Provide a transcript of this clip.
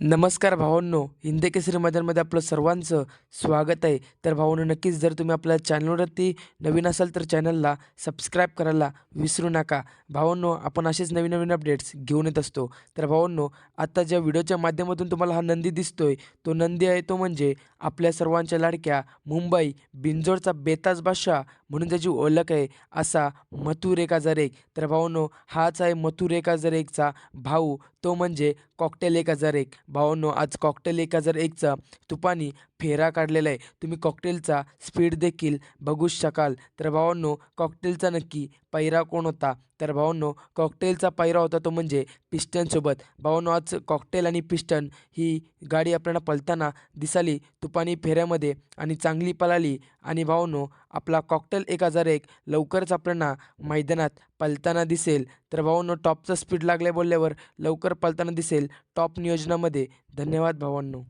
नमस्कार भावांनो हिंदी केसरी मैदानमध्ये आपलं सर्वांचं स्वागत आहे. तर भावांनो नक्कीच जर तुम्ही आपल्या चॅनलवरती नवीन असाल तर चॅनलला सबस्क्राईब करायला विसरू नका. भावांनो आपण असेच नवीन नवीन अपडेट्स घेऊन येत असतो. तर भावांनो आता ज्या व्हिडिओच्या माध्यमातून तुम्हाला हा नंदी दिसतोय तो नंदी आहे तो म्हणजे आपल्या सर्वांच्या लाडक्या मुंबई बिंजोरचा बेताज बादशाह म्हणून त्याची ओळख आहे. असा मथुर एक एक तर भाऊनो हाच आहे मथुर एक एकचा भाऊ. तो म्हणजे कॉकटेल एका हजार एक भावांनो आज कॉकटेल एका हजार एकचा तुपानी फेरा काढलेला आहे. तुम्ही कॉकटेलचा स्पीड देखील बघू शकाल. तर भावांनो कॉकटेलचा नक्की पैरा कोण होता? तर भावांनो कॉकटेलचा पैरा होता तो म्हणजे पिस्टनसोबत भावांनो आज कॉकटेल आणि पिस्टन ही गाडी आपल्याला पळताना दिसाली तुपानी फेऱ्यामध्ये आणि चांगली पळाली आणि भावांनो आपला कॉकटेल एक हजार एक लवकरच आपल्याला मैदानात पलताना दिसेल. तर भावांनो टॉपचा स्पीड लागले बोलल्यावर लवकर पळताना दिसेल. टॉप नियोजनामध्ये. धन्यवाद भावांनो.